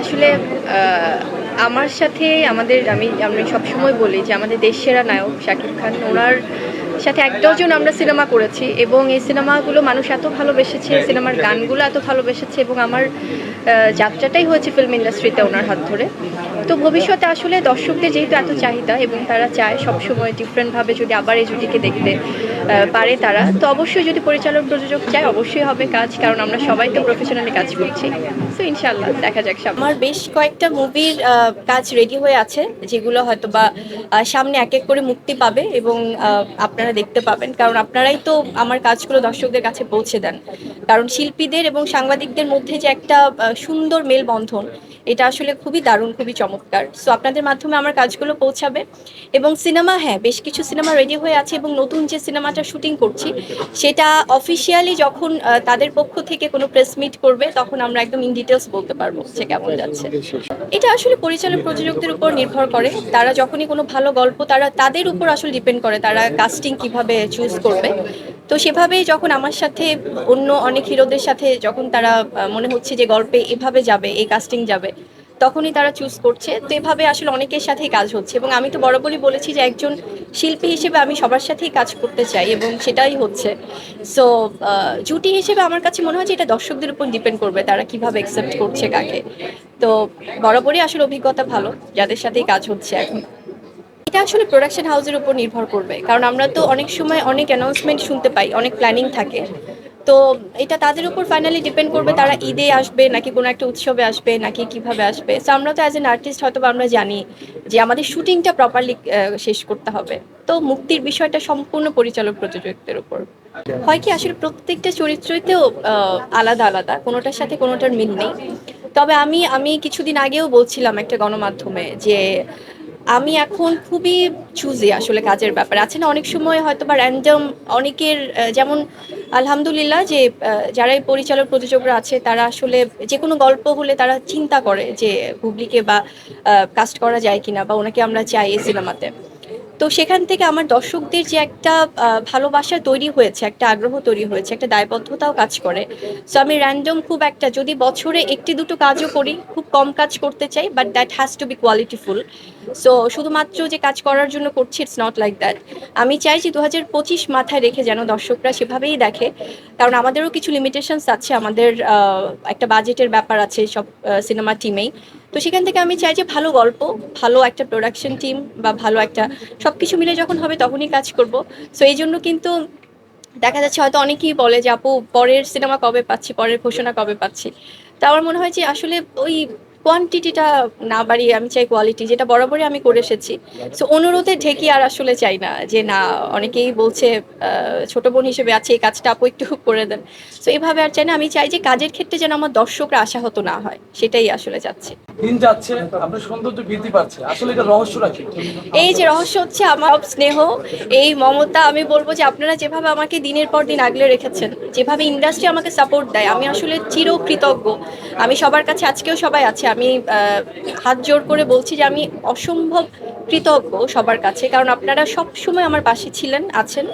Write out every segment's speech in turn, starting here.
আসলে আমার সাথে আমাদের, আমি আমি সবসময় বলি যে আমাদের দেশ সেরা নায়ক শাকিব খান। ওনার সাথে এক ডজন আমরা সিনেমা করেছি এবং এই সিনেমাগুলো মানুষ এত ভালোবেসেছে, সিনেমার গানগুলো এত ভালোবেসেছে এবং আমার যাত্রাটাই হয়েছে ফিল্ম ইন্ডাস্ট্রিতে ওনার হাত ধরে। তো ভবিষ্যতে আসলে দর্শকদের যেহেতু এত চাহিদা এবং তারা চায় সবসময় ডিফারেন্টভাবে যদি আবার এই জুটিকে দেখতে পারে তারা, তো অবশ্যই যদি পরিচালক প্রযোজক চায়, অবশ্যই হবে কাজ, কারণ আমরা সবাই তো প্রফেশনালি কাজ করছি। তো ইনশাল্লাহ দেখা যাক আমার বেশ কয়েকটা মুভির কাজ রেডি হয়ে আছে, যেগুলো হয়তো বা সামনে এক এক করে মুক্তি পাবে এবং আপনারা দেখতে পাবেন, কারণ আপনারাই তো আমার কাজগুলো দর্শকদের কাছে পৌঁছে দেন। কারণ শিল্পীদের এবং সাংবাদিকদের মধ্যে যে একটা সুন্দর মেলবন্ধন, এটা আসলে খুবই দারুণ, খুবই চমৎকার সো আপনাদের মাধ্যমে আমার কাজগুলো পৌঁছাবে। এবং সিনেমা হ্যাঁ বেশ কিছু সিনেমা রেডি হয়ে আছে এবং নতুন যে সিনেমাটা শুটিং করছি, সেটা অফিসিয়ালি যখন তাদের পক্ষ থেকে কোনো প্রেস মিট করবে, তখন আমরা একদম ইন ডিটেলস বলতে পারব যে কেমন যাচ্ছে। এটা আসলে পরিচালক প্রযোজকদের উপর নির্ভর করে। তারা যখনই কোনো ভালো গল্প, তারা তাদের উপর আসলে ডিপেন্ড করে তারা কাস্টিং কীভাবে চুজ করবে। তো সেভাবেই যখন আমার সাথে অন্য অনেক হিরোদের সাথে যখন তারা মনে হচ্ছে যে গল্পে এভাবে যাবে, এই কাস্টিং যাবে তখনই তারা চুজ করছে। তো এভাবে আসলে অনেকের সাথেই কাজ হচ্ছে এবং আমি তো বরাবরই বলেছি যে একজন শিল্পী হিসেবে আমি সবার সাথেই কাজ করতে চাই এবং সেটাই হচ্ছে। সো জুটি হিসেবে আমার কাছে মনে হয় যে এটা দর্শকদের উপর ডিপেন্ড করবে তারা কীভাবে অ্যাকসেপ্ট করছে কাকে। তো বরাবরই আসলে অভিজ্ঞতা ভালো, যাদের সাথেই কাজ হচ্ছে এখন। এটা আসলে প্রোডাকশন হাউসের উপর নির্ভর করবে, কারণ আমরা তো অনেক সময় অনেক অ্যানাউন্সমেন্ট শুনতে পাই, অনেক প্ল্যানিং থাকে। তো এটা তাদের উপর ফাইনালি ডিপেন্ড করবে তারা ঈদে আসবে নাকি কোনো একটা উৎসবে আসবে, নাকি কীভাবে আসবে। সো আমরা তো অ্যাজ এন আর্টিস্ট হয়তো আমরা জানি যে আমাদের শুটিংটা প্রপারলি শেষ করতে হবে। তো মুক্তির বিষয়টা সম্পূর্ণ পরিচালক প্রযোজকদের উপর। হয় কি আসলে প্রত্যেকটা চরিত্রতেও আলাদা আলাদা, কোনোটার সাথে কোনোটার মিল নেই। তবে আমি আমি কিছুদিন আগেও বলছিলাম একটা গণমাধ্যমে যে আমি এখন খুবই চুজি আসলে কাজের ব্যাপারে। আছে না অনেক সময় হয়তো বা র্যান্ডম অনেকের যেমন আলহামদুলিল্লাহ যে যারা এই পরিচালক প্রযোজকরা আছে, তারা আসলে যে কোনো গল্প হলে তারা চিন্তা করে যে হুগলিকে বা কাস্ট করা যায় কিনা বা ওনাকে আমরা চাই এই সিনেমাতে তো সেখান থেকে আমার দর্শকদের যে একটা ভালোবাসা তৈরি হয়েছে, একটা আগ্রহ তৈরি হয়েছে, একটা দায়বদ্ধতাও কাজ করে। সো আমি র্যান্ডম খুব একটা, যদি বছরে একটি দুটো কাজও করি, খুব কম কাজ করতে চাই but that has to be qualityful so শুধুমাত্র যে কাজ করার জন্য করছি ইটস নট লাইক দ্যাট আমি চাই যে দু হাজার পঁচিশ মাথায় রেখে যেন দর্শকরা সেভাবেই দেখে, কারণ আমাদেরও কিছু লিমিটেশনস আছে, আমাদের একটা বাজেটের ব্যাপার আছে সব সিনেমা টিমেই তো সেখান থেকে আমি চাই যে ভালো গল্প, ভালো একটা প্রোডাকশন টিম বা ভালো একটা সব কিছু মিলে যখন হবে তখনই কাজ করব। সো এই জন্য কিন্তু দেখা যাচ্ছে হয়তো অনেকেই বলে যে, আপু, পরের সিনেমা কবে পাচ্ছি? পরের ঘোষণা কবে পাচ্ছি? তা আমার মনে হয় যে আসলে ওই কোয়ান্টিটিটা না বাড়িয়ে আমি চাই কোয়ালিটি যেটা বরাবরই আমি করে এসেছি। সো অনুরোধে ঢেকি আর আসলে চাই না যে না অনেকেই বলছে ছোট বোন হিসেবে আছে এই কাজটা আপু একটু করে দেন। সো এইভাবে আর চাই না। আমি চাই যে কাজের ক্ষেত্রে যেন আমার দর্শকরা আশাহত না হয় সেটাই আসলে চাচ্ছি। দিন যাচ্ছে আপনার সৌন্দর্য বৃদ্ধি পাচ্ছে। আসলে এটা রহস্যটা কি? এই যে রহস্য হচ্ছে আমার স্নেহ এই মমতা আমি বলব যে আপনারা যেভাবে আমাকে দিনের পর দিন আগলে রেখেছেন যেভাবে ইন্ডাস্ট্রি আমাকে সাপোর্ট দেয় আমি আসলে চিরকৃতজ্ঞ। আমি সবার কাছে আজকেও সবাই আছে আমি হাত জোর করে বলছি যে আমি অসম্ভব কৃতজ্ঞ সবার কাছে কারণ আপনারা সব সময় আমার পাশে ছিলেন আছেন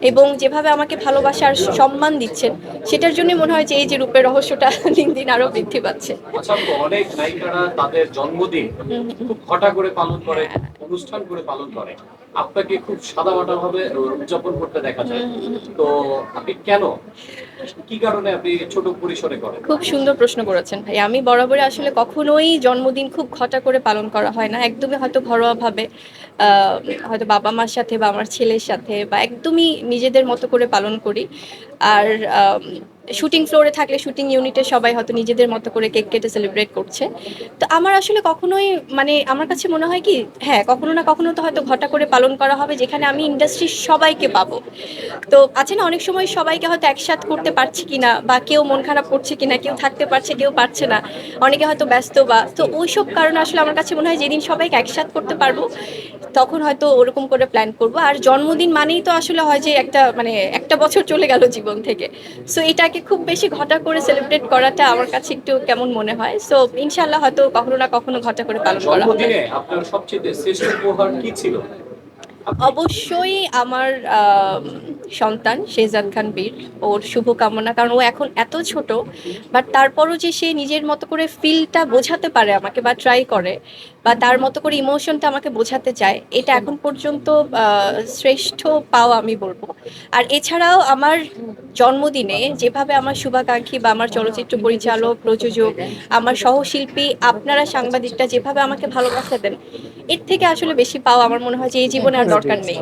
এবং যেভাবে আমাকে ভালোবাসার সম্মান দিচ্ছেন সেটার জন্য মনে হয় যে এই যে রূপের রহস্যটা দিন দিন আরও বৃদ্ধি পাচ্ছে। অনেক নায়িকারা তাদের জন্মদিন খুব ঘটা করে পালন করে। অনুষ্ঠান করে পালন করে। আপনাকে খুব সাদামাটা ভাবে উদযাপন করতে দেখা যায়। তো আপনি কেন? কি কারণে আপনি ছোট পরিসরে করেন? খুব সুন্দর প্রশ্ন করেছেন ভাই। আমি বরাবরই আসলে কখনোই জন্মদিন খুব ঘটা করে পালন করা হয় না। একদমই হয়তো ঘরোয়াভাবে আহ, হয়তো বাবা মার সাথে বা আমার ছেলের সাথে বা একদমই নিজেদের মতো করে পালন করি। আর শুটিং ফ্লোরে থাকলে শুটিং ইউনিটে সবাই হয়তো নিজেদের মতো করে কেক কেটে সেলিব্রেট করছে। তো আমার আসলে কখনোই মানে আমার কাছে মনে হয় কি হ্যাঁ কখনো না কখনো তো হয়তো ঘটা করে পালন করা হবে, যেখানে আমি ইন্ডাস্ট্রির সবাইকে পাবো। তো আছে না অনেক সময় সবাইকে হয়তো একসাথ করতে পারছি কিনা, বা কেউ মন খারাপ করছে কিনা, কেউ থাকতে পারছে, কেউ পারছে না, অনেকে হয়তো ব্যস্ত বা, তো ওইসব কারণে আসলে আমার কাছে মনে হয় যেদিন সবাইকে একসাথ করতে পারব, তখন হয়তো ওরকম করে প্ল্যান করব। আর জন্মদিন মানেই তো আসলে হয় যে একটা মানে একটা বছর চলে গেল জীবন থেকে। সো এটাকে খুব বেশি ঘটা করে সেলিব্রেট করাটা আমার কাছে একটু কেমন মনে হয়। সো ইনশাল্লাহ হয়তো কখনো না কখনো ঘটা করে পালন করা হবে। আপনার সবচেয়ে শ্রেষ্ঠ উপহার কি ছিল? অবশ্যই আমার আম, সন্তান, শেহজাদ খান বীর, ওর শুভকামনা। কারণ ও এখন এত ছোট বাট তারপরও যে সে নিজের মতো করে ফিলটা বোঝাতে পারে আমাকে বা ট্রাই করে, বা তার মতো করে ইমোশনটা আমাকে বোঝাতে চায়, এটা এখন পর্যন্ত শ্রেষ্ঠ পাওয়া আমি বলব। আর এছাড়াও আমার জন্মদিনে যেভাবে আমার শুভাকাঙ্ক্ষী বা আমার চলচ্চিত্র পরিচালক, প্রযোজক, আমার সহশিল্পী, আপনারা সাংবাদিকটা যেভাবে আমাকে ভালোবাসা দেন, এর থেকে আসলে বেশি পাওয়া আমার মনে হয় যে এই জীবনে আর দরকার নেই।